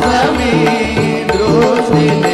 જમી દૃષ્ટિ